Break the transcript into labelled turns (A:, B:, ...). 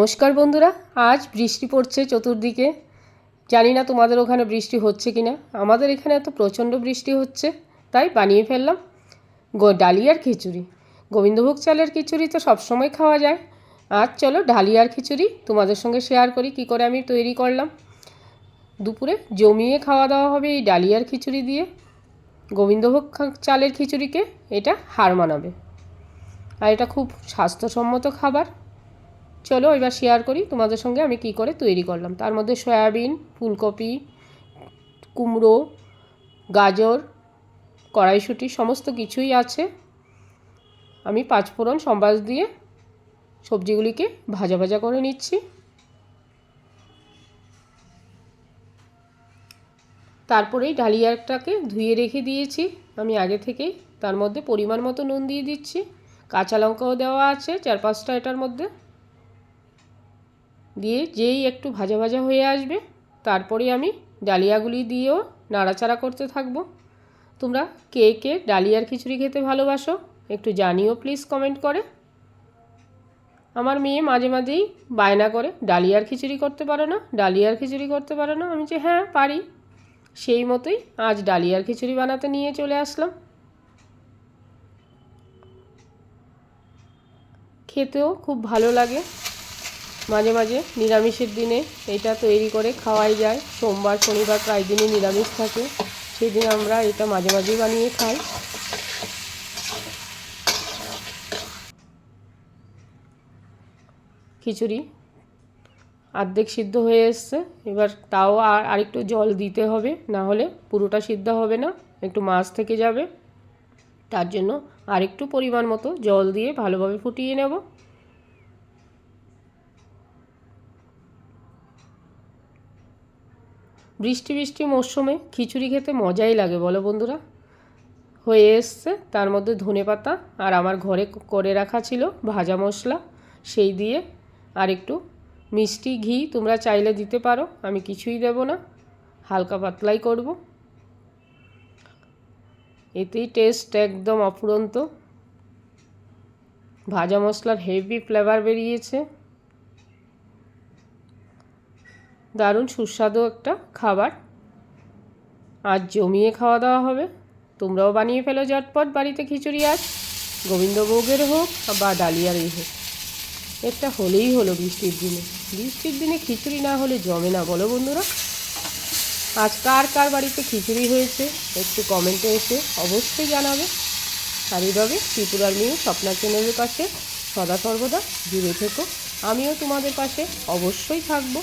A: নমস্কার বন্ধুরা, আজ বৃষ্টি পড়ছে চতুর্দিকে। জানি না তোমাদের ওখানে বৃষ্টি হচ্ছে কি না আমাদের এখানে এত প্রচণ্ড বৃষ্টি হচ্ছে, তাই বানিয়ে ফেললাম। গো ডালিয়ার খিচুড়ি। গোবিন্দভোগ চালের খিচুড়ি তো সবসময় খাওয়া যায়। আজ চলো ডালিয়ার খিচুড়ি তোমাদের সঙ্গে শেয়ার করি, কি করে আমি তৈরি করলাম। দুপুরে জমিয়ে খাওয়া দাওয়া হবে এই ডালিয়ার খিচুড়ি দিয়ে। গোবিন্দভোগ চালের খিচুড়িকে এটা হার মানাবে। আর এটা খুব স্বাস্থ্যসম্মত খাবার। চলো এবার শেয়ার করি তোমাদের সঙ্গে আমি কি করে তৈরি করলাম। তার মধ্যে সয়াবিন, ফুলকপি, কুমড়ো, গাজর, কড়াইশুঁটি, সমস্ত কিছুই আছে। আমি পাঁচফোড়ন সম্বাস দিয়ে সবজিগুলিকে ভাজা ভাজা করে নিচ্ছি। তারপরেই ডালিয়াটাকে ধুয়ে রেখে দিয়েছি। আমি আগে থেকেই তার মধ্যে পরিমাণ মতো নুন দিয়ে দিচ্ছি। কাঁচা লঙ্কাও দেওয়া আছে চার পাঁচটা এটার মধ্যে। দিয়ে যেই একটু ভাজা ভাজা হয়ে আসবে, তারপরে আমি ডালিয়াগুলি দিয়েও নাড়াচাড়া করতে থাকব। তোমরা কে কে ডালিয়ার খিচুড়ি খেতে ভালোবাসো একটু জানিও প্লিজ কমেন্ট করে। আমার মেয়ে মাঝে মাঝেই বায়না করে, ডালিয়ার খিচুড়ি করতে পারো না, ডালিয়ার খিচুড়ি করতে পারো না? আমি যে হ্যাঁ পারি। সেই মতোই আজ ডালিয়ার খিচুড়ি বানাতে নিয়ে চলে আসলাম। খেতেও খুব ভালো লাগে। মাঝে মাঝে নিরামিষের দিনে এটা তৈরি করে খাওয়াই যায়। সোমবার, শনিবার প্রায় দিনই নিরামিষ থাকে। সেই দিন আমরা এটা মাঝে মাঝেই বানিয়ে খাই। খিচুড়ি অর্ধেক সিদ্ধ হয়ে এসছে। এবার তাও আর আরেকটু জল দিতে হবে, না হলে পুরোটা সিদ্ধ হবে না, একটু মাছ থেকে যাবে। তার জন্য আরেকটু পরিমাণ মতো জল দিয়ে ভালোভাবে ফুটিয়ে নেব। বৃষ্টি বৃষ্টি মরশুমে খিচুড়ি খেতে মজাই লাগে, বলো বন্ধুরা। হয়ে এসছে, তার মধ্যে ধনে পাতা আর আমার ঘরে করে রাখা ছিল ভাজা মশলা, সেই দিয়ে আর একটু মিষ্টি ঘি তোমরা চাইলে দিতে পারো, আমি কিছুই দেব না, হালকা পাতলাই করব। এতেই টেস্ট একদম অফুরন্ত। ভাজা মশলার হেভি ফ্লেভার বেরিয়েছে। দারুণ সুস্বাদু একটা খাবার। আজ জমিয়ে খাওয়া দাওয়া হবে। তোমরাও বানিয়ে ফেলো ঝটপট বাড়িতে খিচুড়ি আজ। গোবিন্দভোগের হোক বা ডালিয়ারই হোক। একটা হলেই হলো বৃষ্টির দিনে। বৃষ্টির দিনে খিচুড়ি না হলে জমে না, বলো বন্ধুরা। আজ কার কার বাড়িতে খিচুড়ি হয়েছে একটু কমেন্টে এসে অবশ্যই জানাবে। আর এইভাবে ত্রিপুরার মেয়ে স্বপ্না চ্যানেলের পাশে সদা সর্বদা জুড়ে থেকো। আমিও তোমাদের পাশে অবশ্যই থাকব।